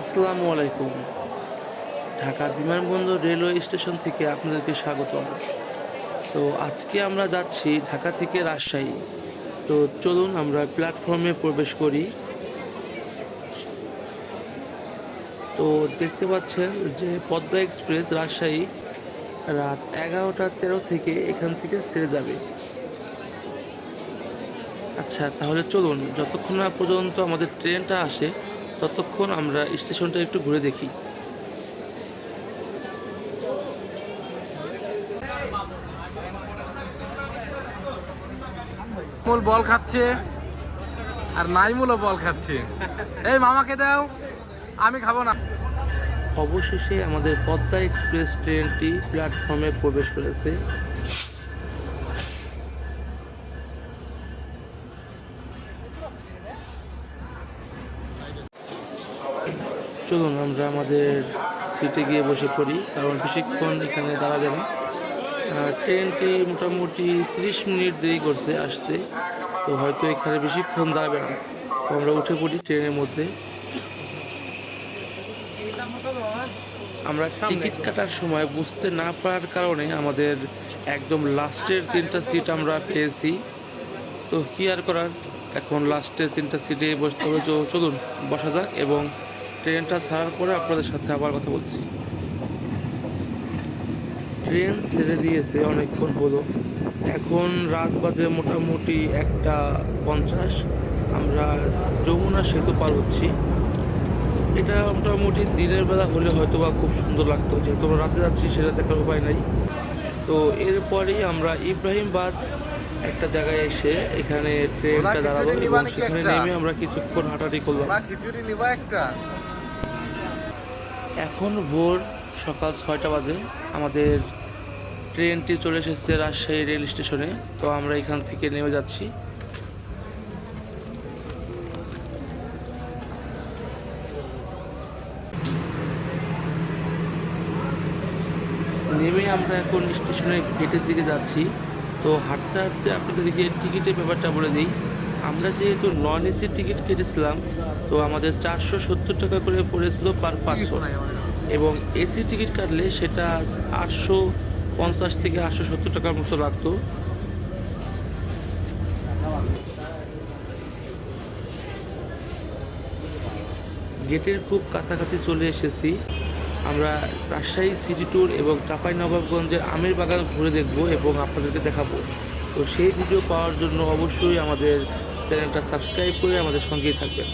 আসসালামু আলাইকুম। ঢাকা বিমানবন্দর রেলওয়ে স্টেশন থেকে আপনাদেরকে স্বাগতম। তো আজকে আমরা যাচ্ছি ঢাকা থেকে রাজশাহী। তো চলুন আমরা প্ল্যাটফর্মে প্রবেশ করি। তো দেখতে পাচ্ছেন যে পদ্মা এক্সপ্রেস রাজশাহী রাত এগারোটা তেরো থেকে এখান থেকে ছেড়ে যাবে। আচ্ছা তাহলে চলুন, যতক্ষণ না পর্যন্ত আমাদের ট্রেনটা আসে ততক্ষণ আমরা স্টেশনটা একটু ঘুরে দেখি। মূল বল খাচ্ছে আর নাইমুলও বল খাচ্ছে। এই মামাকে দাও আমি খাব না। অবশেষে আমাদের পদ্মা এক্সপ্রেস ট্রেনটি প্ল্যাটফর্মে প্রবেশ করেছে। চলুন আমরা আমাদের সিটে গিয়ে বসে পড়ি কারণ বেশিক্ষণ এখানে দাঁড়াবে না। ট্রেনটি মোটামুটি তিরিশ মিনিট দেরি করছে আসতে তো হয়তো এখানে বেশিক্ষণ দাঁড়াবে না। তো আমরা উঠে পড়ি ট্রেনের মধ্যে। আমরা টিকিট কাটার সময় বুঝতে না পারার কারণে আমাদের একদম লাস্টের তিনটা সিট আমরা পেয়েছি। তো কি আর করার? এখন লাস্টের তিনটা সিটে বসতে হবে। তো চলুন বসা যাক এবং ট্রেনটা ছাড়ার পরে আপনাদের সাথে আবার কথা বলছি। ট্রেন ছেড়ে দিয়েছে অনেকক্ষণ হলো। এখন রাত বাজে মোটামুটি একটা পঞ্চাশ। আমরা যমুনা সেতু পার হচ্ছি। এটা মোটামুটি দিনের বেলা হলে হয়তো বা খুব সুন্দর লাগতো। যেহেতু আমরা রাতে যাচ্ছি সেটা দেখার উপায় নাই। তো এরপরেই আমরা ইব্রাহিমবাদ একটা জায়গায় এসে এখানে ট্রেনটা দাঁড়াল নিবা এবং সেখানে নেমে আমরা কিছুক্ষণ হাঁটাহাঁটি করলাম। একটা? এখন ভোর সকাল ছয়টা বাজে। আমাদের ট্রেনটি চলে এসেছে রাজশাহী রেল স্টেশনে। তো আমরা এখান থেকে নেমে যাচ্ছি। নেমে আমরা এখন স্টেশনের গেটের দিকে যাচ্ছি। তো হাঁটতে হাঁটতে আপনাদেরকে টিকিটের ব্যাপারটা বলে দিই। আমরা যেহেতু নন এসি টিকিট কেটেছিলাম, তো আমাদের চারশো সত্তর টাকা করে পড়েছিল পার পার্সন। এবং এসি টিকিট কাটলে সেটা আটশো পঞ্চাশ থেকে আটশো সত্তর টাকার মতো লাগতো। গেটের খুব কাছাকাছি চলে এসেছি। আমরা রাজশাহী সিটি ট্যুর এবং চাঁপাই নবাবগঞ্জের আমের বাগান ঘুরে দেখব এবং আপনাদেরকে দেখাবো। তো সেই ভিডিও পাওয়ার জন্য অবশ্যই আমাদের চ্যানেলটা সাবস্ক্রাইব করে আমাদের সঙ্গেই থাকবেন।